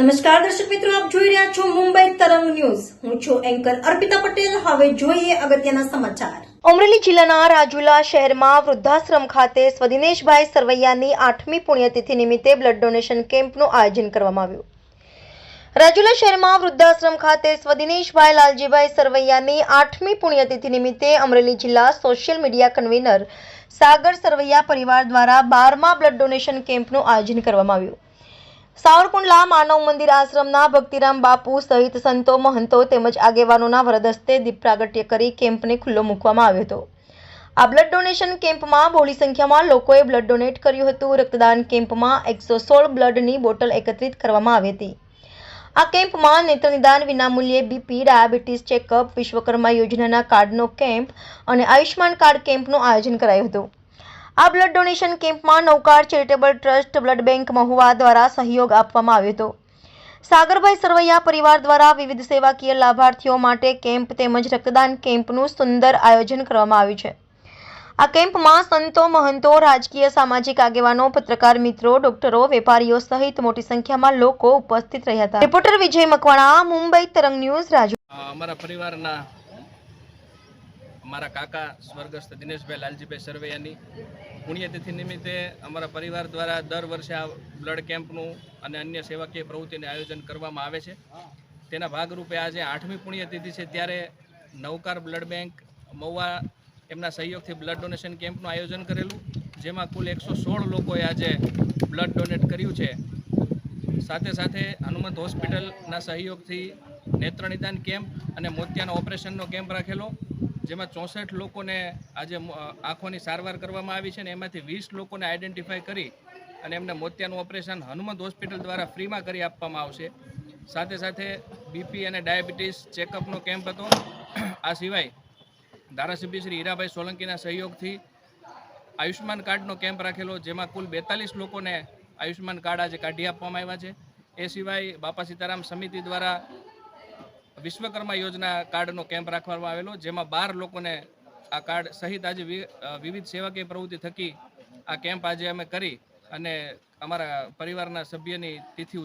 નમસ્કાર, દર્શક મિત્રો, આપ જોઈ રહ્યા છો મુંબઈ તરંગ ન્યૂઝ. હું છું એન્કર અર્પિતા પટેલ. હવે જોઈએ અગત્યના સમાચાર. અમરેલી જિલ્લાના રાજુલા શહેરમાં વૃદ્ધાશ્રમ ખાતે સ્વદિનેશભાઈ સરવૈયાની આઠમી પુણ્યતિથિ નિમિત્તે બ્લડ ડોનેશન કેમ્પનું આયોજન કરવામાં આવ્યું. રાજુલા શહેરમાં વૃદ્ધાશ્રમ ખાતે સ્વદિનેશભાઈ લાલજીભાઈ સરવૈયાની આઠમી પુણ્યતિથિ નિમિત્તે અમરેલી જિલ્લા social media convener Sagar Sarvaiya પરિવાર દ્વારા બારમા બ્લડ ડોનેશન કેમ્પનું આયોજન કરવામાં આવ્યું. સાવરકુંડલા માનવ મંદિર આશ્રમના ભક્તિરામ બાપુ સહિત સંતો, મહંતો તેમજ આગેવાનોના વરદસ્તે દીપ પ્રાગટ્ય કરી કેમ્પને ખુલ્લો મૂકવામાં આવ્યો હતો. આ બ્લડ ડોનેશન કેમ્પમાં બહોળી સંખ્યામાં લોકોએ બ્લડ ડોનેટ કર્યું હતું. રક્તદાન કેમ્પમાં એકસો સોળ બ્લડની બોટલ એકત્રિત કરવામાં આવી હતી. આ કેમ્પમાં નેત્ર નિદાન વિનામૂલ્યે બીપી ડાયાબિટીસ ચેકઅપ વિશ્વકર્મા યોજનાના કાર્ડનો કેમ્પ અને આયુષ્માન કાર્ડ કેમ્પનું આયોજન કરાયું હતું. આ બ્લડ ડોનેશન કેમ્પમાં Naukar charitable trust blood bank Mahuva દ્વારા સહયોગ આપવામાં આવ્યો હતો. સાગરભાઈ સરવૈયા પરિવાર દ્વારા વિવિધ સેવાકીય લાભાર્થીઓ માટે કેમ્પ તેમજ રક્તદાન કેમ્પનું સુંદર આયોજન કરવામાં આવ્યું છે. આ કેમ્પમાં સંતો, મહંતો, રાજકીય, સામાજિક આગેવાનો, પત્રકાર મિત્રો, ડોક્ટરો, વેપારીઓ સહિત મોટી સંખ્યામાં લોકો ઉપસ્થિત રહ્યા હતા. રિપોર્ટર વિજય મકવાણા, મુંબઈ તરંગ ન્યૂઝ રાજુ અમારા પરિવારના અમારા કાકા સ્વર્ગસ્થ દિનેશભાઈ લાલજીભાઈ સરવૈયાની પુણ્યતિથિ નિમિત્તે અમારા પરિવાર દ્વારા દર વર્ષે આ બ્લડ કેમ્પનું અને અન્ય સેવાકીય પ્રવૃત્તિનું આયોજન કરવામાં આવે છે. તેના ભાગરૂપે આજે આઠમી પુણ્યતિથિ છે. ત્યારે નવકાર બ્લડ બેંક મહુવા એમના સહયોગથી બ્લડ ડોનેશન કેમ્પનું આયોજન કરેલું, જેમાં કુલ એકસો સોળ લોકોએ આજે બ્લડ ડોનેટ કર્યું છે. સાથે સાથે હનુમંત હોસ્પિટલના સહયોગથી નેત્ર નિદાન કેમ્પ અને મોતિયાના ઓપરેશનનો કેમ્પ રાખેલો. જેમાં ચોસઠ લોકોને આજે આંખોની સારવાર કરવામાં આવી છે ને એમાંથી વીસ લોકોને આઈડેન્ટિફાઈ કરી અને એમને મોતિયાનું ઓપરેશન હનુમંત હોસ્પિટલ દ્વારા ફ્રીમાં કરી આપવામાં આવશે. સાથે સાથે બીપી અને ડાયાબિટીસ ચેકઅપનો કેમ્પ હતો. આ સિવાય ધારાસભ્ય શ્રી હીરાભાઈ સોલંકીના સહયોગથી આયુષ્માન કાર્ડનો કેમ્પ રાખેલો, જેમાં કુલ બેતાલીસ લોકોને આયુષ્યમાન કાર્ડ આજે કાઢી આપવામાં આવ્યા છે. એ સિવાય બાપા સીતારામ સમિતિ દ્વારા વિશ્વકર્મા યોજના કાર્ડનો કેમ્પ રાખવામાં આવેલો, જેમાં બાર લોકોને આ કાર્ડ સહિત આજે વિવિધ સેવાકીય પ્રવૃત્તિ થકી આ કેમ્પ આજે અમે કરી અને અમારા પરિવારના સભ્યની તિથિ